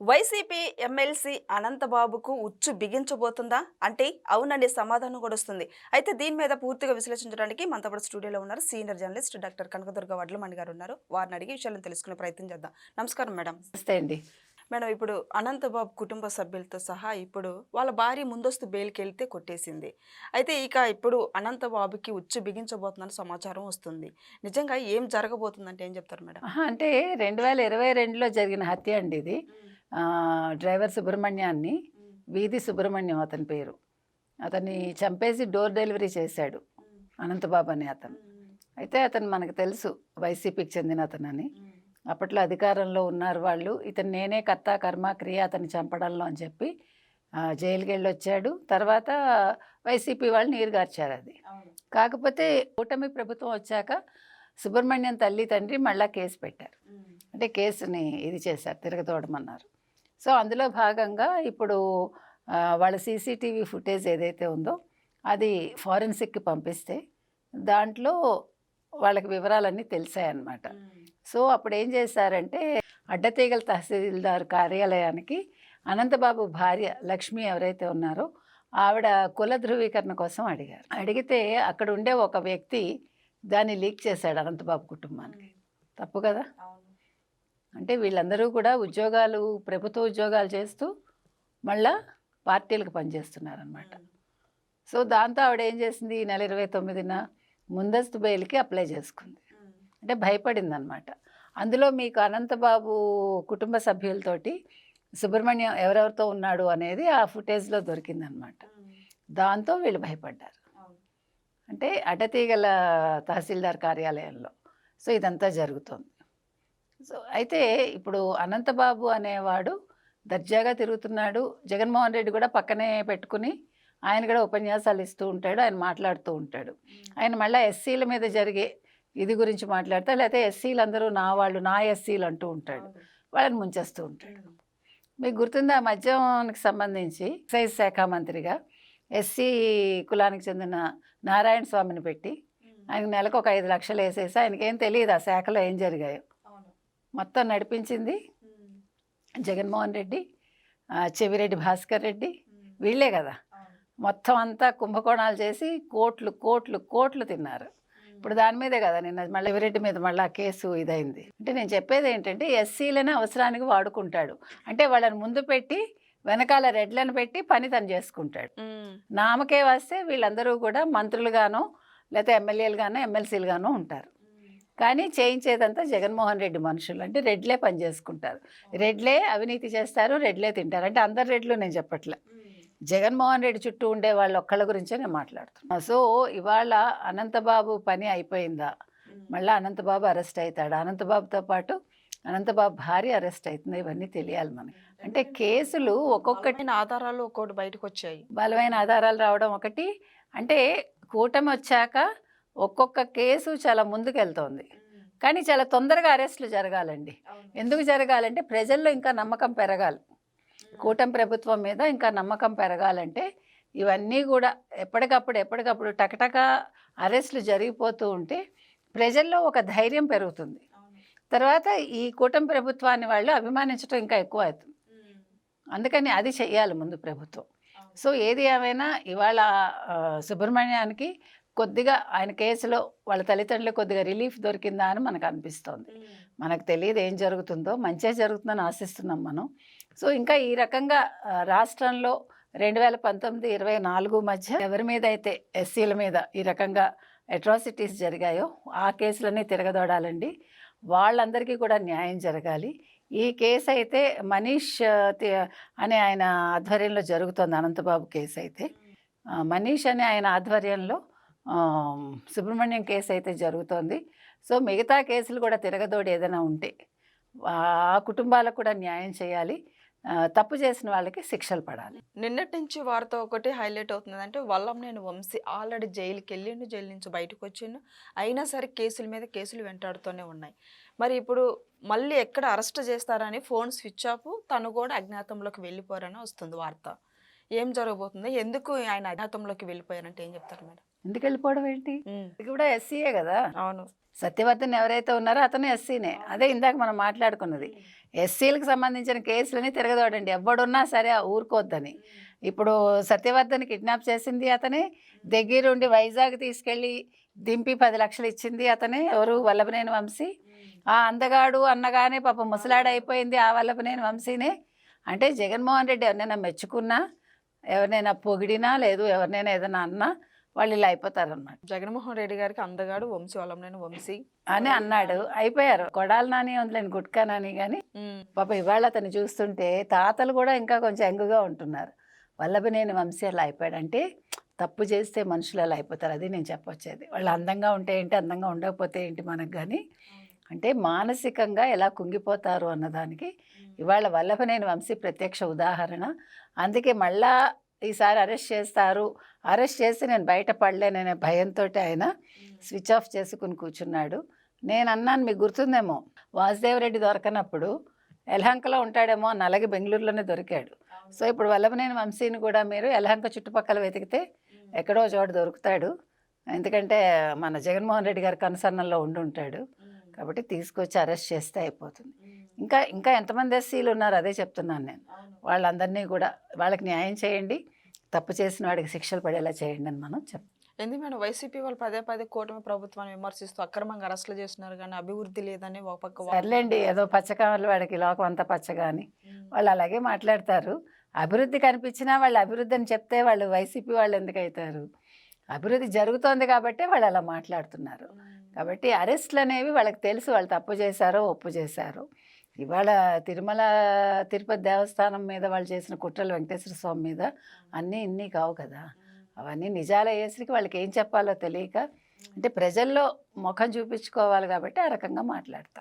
YCP MLC అనంతబాబుకు ఉచ్చు బిగించబోతుందా? అంటే అవునండి సమాధానం కూడా వస్తుంది. అయితే దీని మీద పూర్తిగా విశ్లేషించడానికి మనతో పాటు స్టూడియోలో ఉన్నారు senior journalist doctor Kanakadurga Vadlamani గారు ఉన్నారు. వారిని అడిగి విషయాలను తెలుసుకునే ప్రయత్నం చేద్దాం. నమస్కారం మేడం. నమస్తే అండి. మేడం ఇప్పుడు అనంతబాబు కుటుంబ సభ్యులతో సహా ఇప్పుడు వాళ్ళ భార్య ముందస్తు బెయిల్కి వెళ్తే కొట్టేసింది. అయితే ఇక ఇప్పుడు అనంతబాబుకి ఉచ్చు బిగించబోతుందని సమాచారం వస్తుంది. నిజంగా ఏం జరగబోతుందంటే ఏం చెప్తారు మేడం? అంటే రెండు వేల ఇరవై రెండులో జరిగిన హత్య అండి ఇది. డ్రైవర్ సుబ్రహ్మణ్యాన్ని వీధి సుబ్రహ్మణ్యం అతని పేరు. అతన్ని చంపేసి డోర్ డెలివరీ చేశాడు అనంతబాబు అని అతను. అయితే అతను మనకు తెలుసు వైసీపీకి చెందిన అతను అని అప్పట్లో అధికారంలో ఉన్నారు వాళ్ళు. ఇతను నేనే కర్త కర్మ క్రియ అతన్ని చంపడంలో అని చెప్పి జైలుకి వెళ్ళి వచ్చాడు. తర్వాత వైసీపీ వాళ్ళు నీరు గార్చారు అది. కాకపోతే కూటమి ప్రభుత్వం వచ్చాక సుబ్రహ్మణ్యం తల్లి తండ్రి మళ్ళా కేసు పెట్టారు. అంటే కేసుని ఇది చేశారు తిరగతోడమన్నారు సో అందులో భాగంగా ఇప్పుడు వాళ్ళ సీసీటీవీ ఫుటేజ్ ఏదైతే ఉందో అది ఫారెన్సిక్కి పంపిస్తే దాంట్లో వాళ్ళకి వివరాలన్నీ తెలిసాయన్నమాట. సో అప్పుడు ఏం చేశారంటే అడ్డతీగల తహసీల్దార్ కార్యాలయానికి అనంతబాబు భార్య లక్ష్మి ఎవరైతే ఉన్నారో ఆవిడ కుల ధృవీకరణ కోసం అడిగారు. అడిగితే అక్కడ ఉండే ఒక వ్యక్తి దాన్ని లీక్ చేశాడు అనంతబాబు కుటుంబానికి. తప్పు కదా? అంటే వీళ్ళందరూ కూడా ఉద్యోగాలు ప్రభుత్వ ఉద్యోగాలు చేస్తూ మళ్ళా పార్టీలకు పనిచేస్తున్నారనమాట సో దాంతో ఆవిడ ఏం చేసింది? ఈ నెల ఇరవై తొమ్మిదిన ముందస్తు బెయిల్కి అప్లై చేసుకుంది. అంటే భయపడింది అనమాట అందులో మీకు అనంతబాబు కుటుంబ సభ్యులతోటి సుబ్రహ్మణ్యం ఎవరెవరితో ఉన్నాడు అనేది ఆ ఫుటేజ్లో దొరికిందనమాట దాంతో వీళ్ళు భయపడ్డారు. అంటే అడ్డతీగల తహసీల్దార్ కార్యాలయంలో. సో ఇదంతా జరుగుతుంది. సో అయితే ఇప్పుడు అనంతబాబు అనేవాడు దర్జాగా తిరుగుతున్నాడు. జగన్మోహన్ రెడ్డి కూడా పక్కనే పెట్టుకుని ఆయన కూడా ఉపన్యాసాలు ఇస్తూ ఉంటాడు ఆయన మాట్లాడుతూ ఉంటాడు. ఆయన మళ్ళీ ఎస్సీల మీద జరిగే ఇది గురించి మాట్లాడతా లేకపోతే ఎస్సీలు అందరూ నా వాళ్ళు నా ఎస్సీలు అంటూ ఉంటాడు. వాళ్ళని ముంచేస్తూ ఉంటాడు. మీకు గుర్తుందా? మద్యానికి సంబంధించి ఎక్సైజ్ శాఖ మంత్రిగా ఎస్సీ కులానికి చెందిన నారాయణ స్వామిని పెట్టి ఆయనకు నెలకు ఒక ఐదు లక్షలు వేసేసి ఆయనకేం తెలియదు ఆ శాఖలో ఏం జరిగాయో. మొత్తం నడిపించింది. జగన్మోహన్ రెడ్డి చెవిరెడ్డి భాస్కర్ రెడ్డి వీళ్ళే కదా. మొత్తం అంతా కుంభకోణాలు చేసి కోట్లు కోట్లు కోట్లు తిన్నారు. ఇప్పుడు దాని మీదే కదా నిన్న మళ్ళీ ఎవరెడ్డి మీద మళ్ళీ ఆ కేసు ఇదైంది. అంటే నేను చెప్పేది ఏంటంటే ఎస్సీలను అవసరానికి వాడుకుంటాడు. అంటే వాళ్ళని ముందు పెట్టి వెనకాల రెడ్లను పెట్టి పని తను చేసుకుంటాడు. నామకే వస్తే వీళ్ళందరూ కూడా మంత్రులుగానో లేకపోతే ఎమ్మెల్యేలుగానో ఎమ్మెల్సీలుగానో ఉంటారు. కానీ చేయించేదంతా జగన్మోహన్ రెడ్డి మనుషులు. అంటే రెడ్లే పని చేసుకుంటారు. రెడ్లే అవినీతి చేస్తారు రెడ్లే తింటారు. అంటే అందరు రెడ్లు నేను చెప్పట్లే. జగన్మోహన్ రెడ్డి చుట్టూ ఉండే వాళ్ళు ఒక్కళ్ళ గురించే నేను మాట్లాడుతున్నా. సో ఇవాళ అనంతబాబు పని అయిపోయిందా? మళ్ళీ అనంతబాబు అరెస్ట్ అవుతాడు అనంతబాబుతో పాటు అనంతబాబు భార్య అరెస్ట్ అవుతుంది? ఇవన్నీ తెలియాలి మనకి. అంటే కేసులు ఒక్కొక్కటి ఆధారాలు ఒక్కొక్కటి బయటకు వచ్చాయి. బలమైన ఆధారాలు రావడం ఒకటి. అంటే కూటమి వచ్చాక ఒక్కొక్క కేసు చాలా ముందుకెళ్తోంది. కానీ చాలా తొందరగా అరెస్టులు జరగాలండి. ఎందుకు జరగాలంటే ప్రజల్లో ఇంకా నమ్మకం పెరగాలి. కూటమి ప్రభుత్వం మీద ఇంకా నమ్మకం పెరగాలంటే ఇవన్నీ కూడా ఎప్పటికప్పుడు ఎప్పటికప్పుడు టకటక అరెస్టులు జరిగిపోతూ ఉంటే ప్రజల్లో ఒక ధైర్యం పెరుగుతుంది. తర్వాత ఈ కూటమి ప్రభుత్వాన్ని వాళ్ళు అభిమానించడం ఇంకా ఎక్కువ అవుతుంది అందుకని అది చెయ్యాలి ముందు ప్రభుత్వం. సో ఏది ఏమైనా ఇవాళ సుబ్రహ్మణ్యానికి కొద్దిగా ఆయన కేసులో వాళ్ళ తల్లిదండ్రులకు కొద్దిగా రిలీఫ్ దొరికిందా అని మనకు అనిపిస్తోంది. మనకు తెలియదు ఏం జరుగుతుందో మంచిగా జరుగుతుందని ఆశిస్తున్నాం మనం. సో ఇంకా ఈ రకంగా రాష్ట్రంలో రెండు వేల పంతొమ్మిది ఇరవై నాలుగు మధ్య ఎవరి మీద అయితే ఎస్సీల మీద ఈ రకంగా అట్రాసిటీస్ జరిగాయో ఆ కేసులన్నీ తిరగదోడాలండి. వాళ్ళందరికీ కూడా న్యాయం జరగాలి. ఈ కేసు అయితే మనీష్ అనే ఆయన ఆధ్వర్యంలో జరుగుతుంది అనంతబాబు కేసు అయితే. మనీష్ అనే ఆయన ఆధ్వర్యంలో సుబ్రహ్మణ్యం కేసు అయితే జరుగుతోంది. సో మిగతా కేసులు కూడా తిరగదోడి ఏదైనా ఉంటే ఆ కుటుంబాలకు కూడా న్యాయం చేయాలి. తప్పు చేసిన వాళ్ళకి శిక్షలు పడాలి. నిన్నటి నుంచి వారితో ఒకటి హైలైట్ అవుతుంది. అంటే వల్లంనేని వంశీ ఆల్రెడీ జైలుకి వెళ్ళిండు జైలు నుంచి బయటకు వచ్చిండు. అయినా సరే కేసుల మీద కేసులు వెంటాడుతూనే ఉన్నాయి. మరి ఇప్పుడు మళ్ళీ ఎక్కడ అరెస్ట్ చేస్తారని ఫోన్ స్విచ్ ఆఫ్ తను కూడా అజ్ఞాతంలోకి వెళ్ళిపోరని వస్తుంది వార్త. ఏం జరగబోతుంది? ఎందుకు ఆయన అజ్ఞాతంలోకి వెళ్ళిపోయారంటే ఏం చెప్తారు మేడం? ఎందుకు వెళ్ళిపోవడం ఏంటి ఇది కూడా ఎస్సీయే కదా? అవును. సత్యవర్ధన్ ఎవరైతే ఉన్నారో అతను ఎస్సీనే అదే ఇందాక మనం మాట్లాడుకున్నది. ఎస్సీలకు సంబంధించిన కేసులని తిరగదోడండి. ఎవడున్నా సరే ఊరుకోవద్దని ఇప్పుడు సత్యవర్ధన్ కిడ్నాప్ చేసింది అతనే. దగ్గరుండి వైజాగ్ తీసుకెళ్ళి దింపి పది లక్షలు ఇచ్చింది అతనే. ఎవరు? వల్లభనేని వంశీ. ఆ అందగాడు అన్నగానే పాప ముసలాడు అయిపోయింది ఆ వల్లభనేని వంశీనే. అంటే జగన్మోహన్ రెడ్డి ఎవరినైనా మెచ్చుకున్నా ఎవరినైనా పొగిడినా లేదు ఎవరినైనా ఏదైనా అన్నా వాళ్ళు ఇలా అయిపోతారన్నమాట. జగన్మోహన్ రెడ్డి గారికి అందగాడు వంశీ వల్లంనేని వంశీ. అని అన్నాడు. అయిపోయారు. కొడాలి నాని ఉందిలేండి గుట్కా నాని కానీ పాప ఇవాళ అతను చూస్తుంటే తాతలు కూడా ఇంకా కొంచెం యంగుగా ఉంటున్నారు. వల్లభనేని వంశీ అలా అయిపోయాడు. అంటే తప్పు చేస్తే మనుషులు అలా అయిపోతారు. అది నేను చెప్పొచ్చేది. వాళ్ళు అందంగా ఉంటే ఏంటి అందంగా ఉండకపోతే ఏంటి మనకు కానీ అంటే మానసికంగా ఎలా కుంగిపోతారు అన్నదానికి ఇవాళ వల్లభనేని వంశీ ప్రత్యక్ష ఉదాహరణ. అందుకే మళ్ళా ఈసారి అరెస్ట్ చేస్తారు. అరెస్ట్ చేసి నేను బయటపడలేననే భయంతో ఆయన స్విచ్ ఆఫ్ చేసుకుని కూర్చున్నాడు. నేను అన్నాను మీకు గుర్తుందేమో వాసుదేవరెడ్డి దొరకనప్పుడు యలహంకలో ఉంటాడేమో అని అలాగే బెంగళూరులోనే దొరికాడు. సో ఇప్పుడు వల్లభనేని వంశీని కూడా మీరు యలహంక చుట్టుపక్కల వెతికితే ఎక్కడో చోట దొరుకుతాడు. ఎందుకంటే మన జగన్మోహన్ రెడ్డి గారి కనుసన్నల్లో ఉండి ఉంటాడు కాబట్టి తీసుకొచ్చి అరెస్ట్ చేస్తే అయిపోతుంది. ఇంకా ఇంకా ఎంతమంది ఎస్సీలు ఉన్నారు అదే చెప్తున్నాను నేను. వాళ్ళందరినీ కూడా వాళ్ళకి న్యాయం చేయండి. తప్పు చేసిన వాడికి శిక్షలు పడేలా చేయండి అని మనం చెప్తాం ఎందుకు మేడం? వైసీపీ వాళ్ళు పదే పదే కూటమి ప్రభుత్వాన్ని విమర్శిస్తూ అక్రమంగా అరెస్టులు చేస్తున్నారు కానీ అభివృద్ధి లేదని ఒక పక్క సర్లేండి ఏదో పచ్చకామలు వాడికి లోకం అంతా పచ్చగా అని వాళ్ళు అలాగే మాట్లాడతారు. అభివృద్ధి కనిపించినా వాళ్ళు అభివృద్ధి అని చెప్తే వాళ్ళు వైసీపీ వాళ్ళు ఎందుకు అవుతారు అభివృద్ధి జరుగుతోంది కాబట్టే వాళ్ళు అలా మాట్లాడుతున్నారు. కాబట్టి అరెస్ట్లు అనేవి వాళ్ళకి తెలుసు వాళ్ళు తప్పు చేశారో ఒప్పు చేశారో. ఇవాళ తిరుమల తిరుపతి దేవస్థానం మీద వాళ్ళు చేసిన కుట్రలు వెంకటేశ్వర స్వామి మీద అన్నీ ఇన్ని కావు కదా. అవన్నీ నిజాలు అయ్యేసరికి వాళ్ళకి ఏం చెప్పాలో తెలియక అంటే ప్రజల్లో ముఖం చూపించుకోవాలి కాబట్టి ఆ రకంగా మాట్లాడతారు